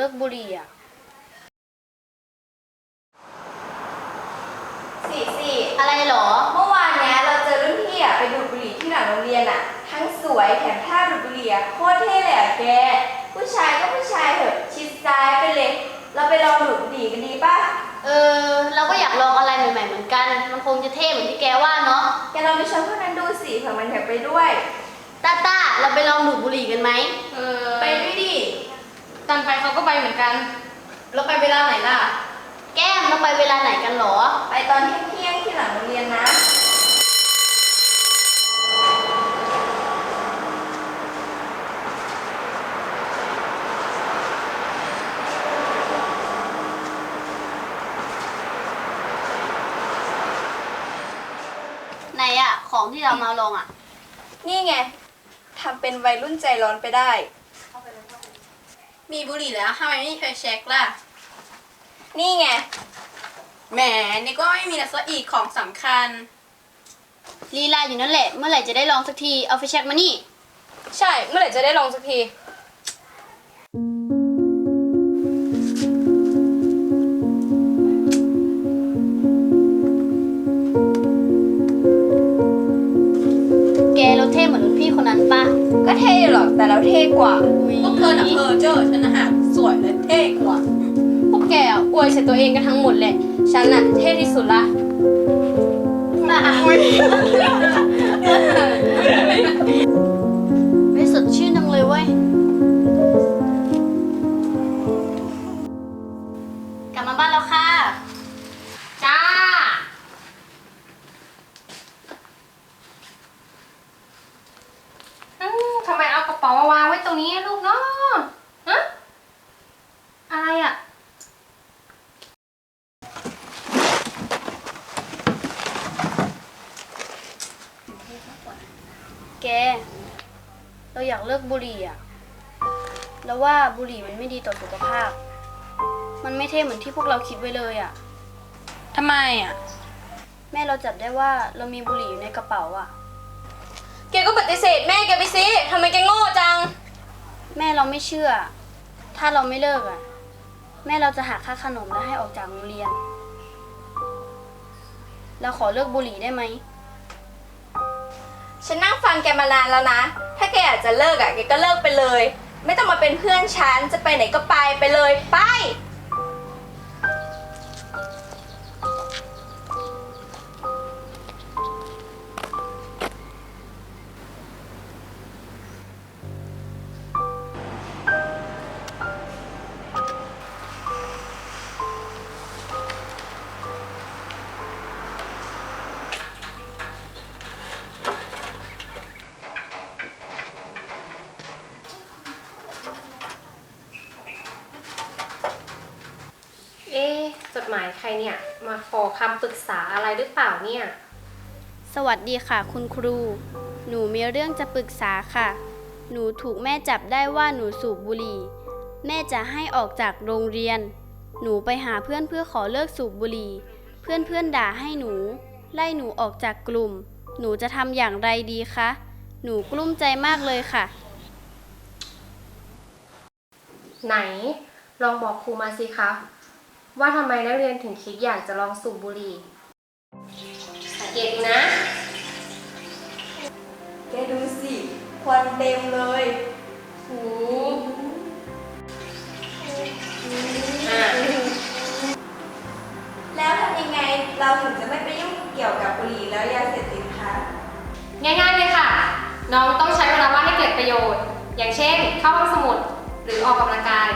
ลิกบุหรี่อะ สี่สี่อะไรเหรอ เมื่อวานเนี้ยเราเจอรุ่นพี่อะไปดูดบุหรี่ที่หลังโรงเรียนอะ ทั้งสวยแถมท่าดูดบุหรี่อะโคตรเท่เลยอะแก ผู้ชายก็ผู้ชายเถอะชิดซ้ายไปเลย เราไปลองดูดบุหรี่กันดีป่ะ เออ เราก็อยากลองอะไรใหม่ๆเหมือนกัน มันคงจะเท่เหมือนที่แกว่าเนาะ แกลองไปชวนพวกนั้นดูสิเผื่อมันอยากไปด้วยต้าต้าเราไปลองดูดบุหรี่กันไหม เออไปด้วยดิ ตอนไปเขาก็ไปเหมือนกันเราไปเวลาไหนล่ะ แก้มเราไปเวลาไหนกันเหรอ ไปตอนเที่ยงๆที่หลังโรงเรียนนะ ไหนอะของที่เรามาลองอะนี่ไงทำเป็นวัยรุ่นใจร้อนไปได้ มีบุหรี่แล้วทำไมไม่มีไฟแช็กล่ะ นี่ไง แหมนี่ก็ไม่มีแล้วซะอีกของสำคัญ ลีลาอยู่นั่นแหละ เมื่อไหร่จะได้ลองสักที เอาไฟแช็กมานี่ ใช่ เมื่อไหร่จะได้ลองสักที แกเราเท่เหมือนรุ่นพี่คนนั้นปะ ก็เท่อยู่หรอกแต่เราเท่กว่าพวกเธอน่ะเพอเจอฉันนะฮะสวยและเท่กว่า พวกแกอะอวยใส่ตัวเองกันทั้งหมดแหละ ฉันน่ะเท่ที่สุดละ แก เราอยากเลิกบุหรี่อะแล้วว่าบุหรี่มันไม่ดีต่อสุขภาพ มันไม่เท่เหมือนที่พวกเราคิดไว้เลยอะ ทำไมอะ แม่เราจับได้ว่าเรามีบุหรี่อยู่ในกระเป๋าอะ แกก็ปฏิเสธแม่แกไปสิทำไมแกโง่จัง แม่เราไม่เชื่อ ถ้าเราไม่เลิกอะ แม่เราจะหักค่าขนมและให้ออกจากโรงเรียน เราขอเลิกบุหรี่ได้ไหม ฉันนั่งฟังแกมานานแล้วนะ ถ้าแกอยากจะเลิกอะแกก็เลิกไปเลย ไม่ต้องมาเป็นเพื่อนฉัน จะไปไหนก็ไปไปเลย ไป จดหมายใครเนี่ย มาขอคำปรึกษาอะไรหรือเปล่าเนี่ย สวัสดีค่ะ คุณครู หนูมีเรื่องจะปรึกษาค่ะ หนูถูกแม่จับได้ว่าหนูสูบบุหรี่ แม่จะให้ออกจากโรงเรียน หนูไปหาเพื่อนเพื่อขอเลิกสูบบุหรี่ เพื่อนเพื่อนๆด่าให้หนู ไล่หนูออกจากกลุ่ม หนูจะทำอย่างไรดีคะ หนูกลุ้มใจมากเลยค่ะ ไหน ลองบอกครูมาสิคะ ว่าทำไมนักเรียนถึงคิดอยากจะลองสูบบุหรี่สังเกตดูนะ แกดูสิควันเต็มเลยหูอะแล้วทำยังไงเราถึงจะไม่ไปยุ่งเกี่ยวกับบุหรี่แล้วยาเสพติดคะง่ายๆเลยค่ะ น้องต้องใช้เวลาว่างให้เกิดประโยชน์ อย่างเช่น เข้าห้องสมุดหรือออกกำลังกาย